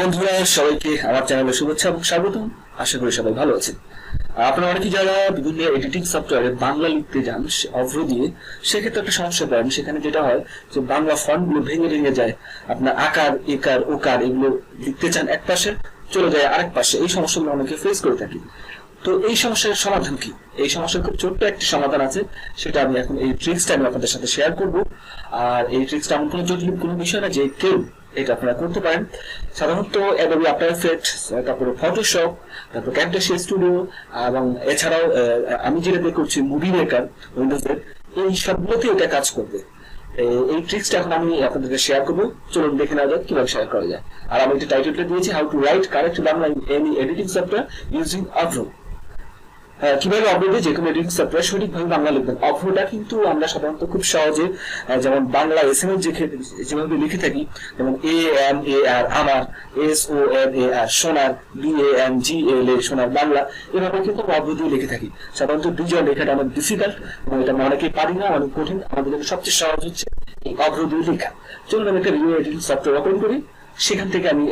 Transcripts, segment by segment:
বন্ধুরা, সবাইকে আমার চ্যানেলে শুভেচ্ছা এবং স্বাগতম। আশা করি সবাই ভালো আছেন। আপনারা অনেকে যারা বিভিন্ন এডিটিং সফটওয়্যারে বাংলা লিখতে যান অভ্র দিয়ে সেক্ষেত্রে একটা সমস্যা পান সেখানে যেটা হয় যে বাংলা ফন্টগুলো ভেঙে ভেঙে যায়। আপনার আকার, একার, ওকার এগুলো লিখতে চান এক পাশে, চলে যায় আরেক পাশে। এই সমস্যাগুলো অনেকে ফেস করে থাকি। তো এই সমস্যার সমাধান কি? এই সমস্যার খুব ছোট্ট একটি সমাধান আছে। সেটা আমি এখন এই ট্রিক্সটা আমি আপনাদের সাথে শেয়ার করব। আর এই ট্রিক্সটা এমন কোনো জটিল কোনো বিষয় না যে কেউ এটা আপনারা করতে পারেন। সাধারণত অ্যাডোবি আফটার এফেক্ট তারপরে ফটোশপ তারপর ক্যাপটাশিয়া স্টুডিও এবং এছাড়াও আমি যেটা বের করছি মুভি মেকার উইন্ডোজের এই সবগুলোতে এটা কাজ করবে। এই- ট্রিক্সটা এখন আমি আপনাদেরকে শেয়ার করব। চলুন দেখে নেওয়া যাক কীভাবে শেয়ার করা যায়। আর আমি একটা টাইটেলটা দিয়েছি how to write correct Bangla any editing software using Avro কীভাবে অবরোধে যে কোনো এডিটিং সফটওয়্যার সঠিকভাবে বাংলা লিখবেন। অভ্রটা কিন্তু আমরা সাধারণত খুব সহজে যেমন বাংলা এস এম এস যেভাবে লিখে থাকি, যেমন এ এম এ আর আমার এস ও এম এ আর সোনার বি এ এম জি এল এ সোনার বাংলা এভাবে কিন্তু দিয়ে লিখে থাকি। সাধারণত দুজন লেখাটা অনেক ডিফিকাল্ট এবং এটা আমরা অনেকেই পারি না, অনেক কঠিন, আমাদের জন্য সবচেয়ে সহজ হচ্ছে এই দিয়ে লেখা। চলুন আমি একটা রিও এডিটিং সফটওয়্যার ওপেন করি। সেখান থেকে আমি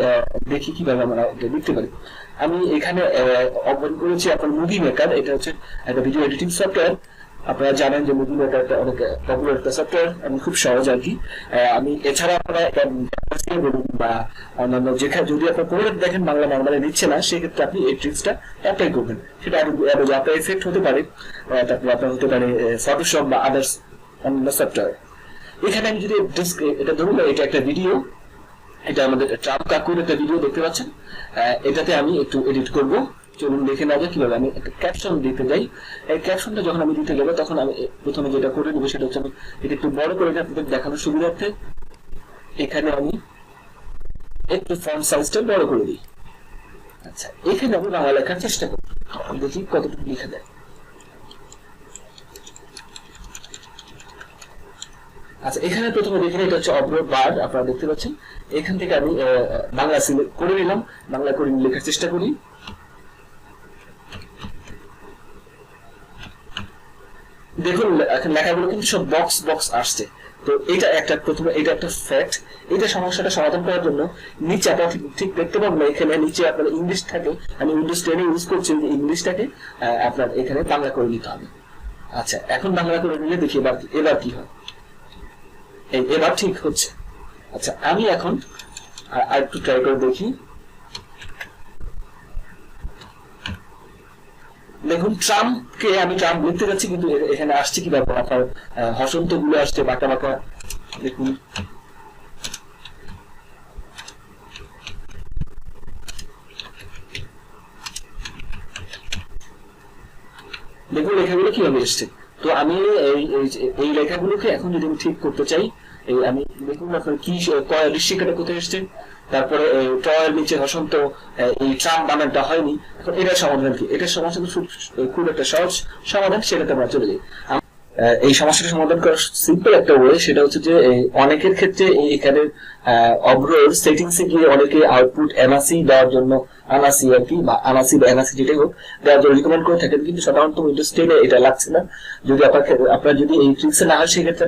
দেখি কীভাবে আমরা এটা লিখতে পারি। আমি এখানে ওপেন করেছি আপনার মুভি মেকার এটা হচ্ছে একটা ভিডিও এডিটিং সফটওয়্যার আপনারা জানেন যে মুভি মেকার একটা অনেক পপুলার একটা সফটওয়্যার এবং খুব সহজ আর কি। আমি এছাড়া আপনারা বা অন্যান্য যেখানে, যদি আপনার কোনো দেখেন বাংলা নর্মালি নিচ্ছে না, সেক্ষেত্রে আপনি এই ট্রিক্সটা অ্যাপ্লাই করবেন। সেটা আপনার এফেক্ট হতে পারে তারপর আপনার হতে পারে ফটোশপ বা আদার্স অন্যান্য সফটওয়্যার এখানে আমি যদি এটা ধরুন, এটা একটা ভিডিও এটা আমাদের ট্রাম্প কাকুর একটা ভিডিও দেখতে পাচ্ছেন। এটাতে আমি একটু এডিট করব। চলুন দেখে নেওয়া যাক কীভাবে আমি একটা ক্যাপশন দিতে যাই। এই ক্যাপশনটা যখন আমি দিতে যাব, তখন আমি প্রথমে যেটা করে নেব, সেটা হচ্ছে আমি এটা একটু বড় করে আপনাদের দেখানোর সুবিধার্থে এখানে আমি একটু ফন্ট সাইজটা বড় করে দিই। আচ্ছা এখানে আমি বাংলা লেখার চেষ্টা করি দেখি কতটুকু লিখে দেয় আচ্ছা এখানে প্রথমে দেখেন এটা হচ্ছে অব্র বার আপনারা দেখতে পাচ্ছেন। এখান থেকে আমি বাংলা সিলেক্ট করে নিলাম। বাংলা করে লেখার চেষ্টা করি। দেখুন, এখন লেখাগুলো কিন্তু সব বক্স বক্স আসছে। তো এটা একটা, প্রথমে এটা একটা ফ্যাক্ট এটা সমস্যাটা সমাধান করার জন্য নিচে আপনারা ঠিক- দেখতে পাবেন এখানে নিচে আপনার ইংলিশ থাকে। আমি উইন্ডোজ টেনে ইউজ করছি ইংলিশটাকে আপনার এখানে বাংলা করে নিতে হবে। আচ্ছা এখন বাংলা করে নিলে দেখি এবার এবার কি হয়। এবার ঠিক হচ্ছে। আচ্ছা আমি এখন আর একটু ট্রাই করে দেখি। দেখুন ট্রাম্পকে আমি ট্রাম্প লিখতে যাচ্ছি, কিন্তু এখানে আসছে কি ব্যাপার? আপনার হসন্তগুলো আসছে, বাঁকা বাঁকা। দেখুন। দেখুন, লেখাগুলো কীভাবে এসছে? তো আমি এই লেখাগুলোকে এখন যদি আমি ঠিক করতে চাই আমি দেখুন আপনার কি ঋষিকাটা কোথায় এসছে? তারপরে টয়ের নিচে হসন্ত এই ট্রাম বানানটা হয়নি। এখন এটার সমাধান কি? এটার সমাধান খুব একটা সহজ সমাধান, সেটাতে আমরা চলে যাই। এই সমস্যাটা সমাধান করার সিম্পল একটা ওয়ে সেটা হচ্ছে যে অনেকের ক্ষেত্রে এখানে অব্রোর সেটিংস গিয়ে অনেকে আউটপুট এনআসি দেওয়ার জন্য আনাসি আর কি, বা আনাসি বা এনআসি যেটাই হোক, দেওয়ার জন্য রিকমেন্ড করে থাকেন। কিন্তু সাধারণত উইন্ডোজ টেনে এটা লাগছে না। যদি আপনাকে আপনার যদি এই ট্রিক্সে না হয় সেক্ষেত্রে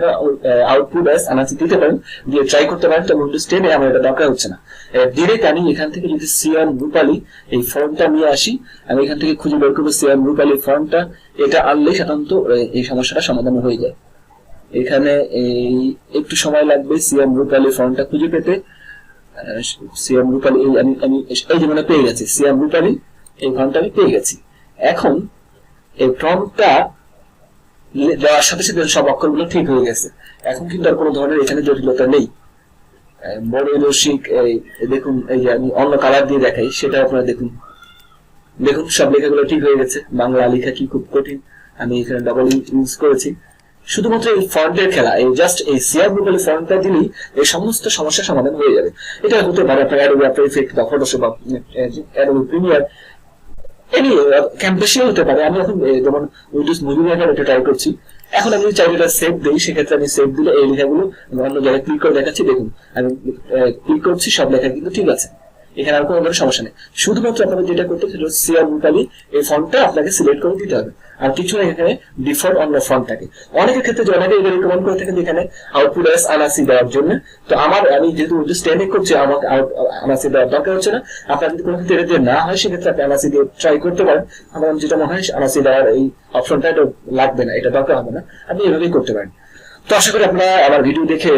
আউটপুট এস আনাসি দিতে পারেন, দিয়ে ট্রাই করতে পারেন, তবে উইন্ডোজ টেনে আমার এটা দরকার হচ্ছে না। ডিরেক্ট আমি এখান থেকে যদি সিয়ান রূপালি এই ফর্মটা নিয়ে আসি, আমি এখান থেকে খুঁজে বের করব সিয়ান রূপালি ফর্মটা এটা আনলে সাধারণত এই সমস্যাটা সমাধান হয়ে যায়। এখানে এই একটু সময় লাগবে সিএম রূপালী ফর্মটা খুঁজে পেতে। সিএম রূপালী, এই আমি আমি এই যে মানে পেয়ে গেছি, সিএম রূপালী, এই ফর্মটা আমি পেয়ে গেছি। এখন এই ফর্মটা দেওয়ার সাথে সাথে সব অক্ষরগুলো ঠিক হয়ে গেছে। এখন কিন্তু আর কোনো ধরনের এখানে জটিলতা নেই। বড় রসিক, এই, দেখুন, এই যে আমি অন্য কালার দিয়ে দেখাই, সেটা আপনারা দেখুন। দেখুন, সব লেখাগুলো ঠিক হয়ে গেছে। বাংলা লেখা কি খুব কঠিন। আমি এখানে ডবল ইউজ করেছি। শুধুমাত্র এই ফন্টের খেলা, এই জাস্ট এই সিআর গুগল ফন্টটা দিলেই এই সমস্ত সমস্যার সমাধান হয়ে যাবে। এটা হতে পারে আপনার অ্যাডোবি ইফেক্ট বা ফটোশপ বা অ্যাডোবি প্রিমিয়ার এনি ক্যাম্পেশিও হতে পারে। আমি এখন যেমন উইন্ডোজ মুভি মেকার এটা ট্রাই করছি। এখন আমি যদি চাই এটা সেভ দিই, সেক্ষেত্রে আমি সেভ দিলে এই লেখাগুলো অন্য জায়গায় ক্লিক করে দেখাচ্ছি। দেখুন, আমি ক্লিক করছি, সব লেখা কিন্তু ঠিক আছে। এখানে আর কোনো সমস্যা নেই। শুধুমাত্র আপনাকে যেটা করতে হবে হচ্ছে সিআর এই ফন্টটা আপনাকে সিলেক্ট করে দিতে হবে। আর কিছু না, এখানে ডিফল্ট অন্য ফন্ট থাকে। অনেকের ক্ষেত্রে অনেকে এটা রিকমেন্ড করে থাকেন এখানে আউটপুট এস আনাসি দেওয়ার জন্য। তো আমার, আমি যেহেতু স্ট্যান্ডিং করছি আমাকে আনাসি দেওয়ার দরকার হচ্ছে না, আপনার যদি কোনো ক্ষেত্রে এটা না হয়, সেক্ষেত্রে আপনি আনাসি দিয়ে ট্রাই করতে পারেন। আমার যেটা মনে হয় আনাসি দেওয়ার এই অপশনটা এটা লাগবে না, এটা দরকার হবে না। আপনি এভাবেই করতে পারেন। তো আশা করি আপনারা আমার ভিডিও দেখে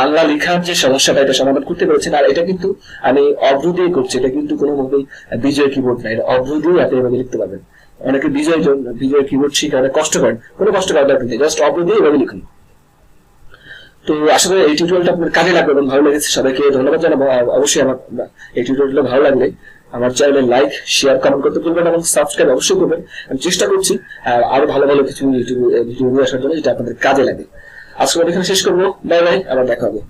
বাংলা লেখার যে সমস্যাটা, এটা সমাধান করতে পেরেছেন। আর এটা কিন্তু আমি অভ্র দিয়ে করছি, এটা কিন্তু কোনোভাবেই বিজয় কিবোর্ড না, এটা অভ্র দিয়ে আপনি এভাবে লিখতে পারবেন। অনেকে বিজয় বিজয় কিবোর্ড শিখে অনেক কষ্ট করেন, কোনো কষ্ট করার দরকার নেই জাস্ট অভ্র দিয়ে এভাবে লিখুন। তো আশা করি এই টিউটোরিয়ালটা আপনার কাজে লাগবে এবং ভালো লেগেছে, সবাইকে ধন্যবাদ জানাব। অবশ্যই আমার এই টিউটোরিয়ালটা ভালো লাগলে আমার চ্যানেলে লাইক শেয়ার কমেন্ট করতে ভুলবেন এবং সাবস্ক্রাইব অবশ্যই করবেন। আমি চেষ্টা করছি আর ভালো ভালো কিছু ইউটিউব ভিডিও নিয়ে আসার জন্য যেটা আপনাদের কাজে লাগে। আজকে এখানে শেষ করব। বাই বাই, আবার দেখা হবে।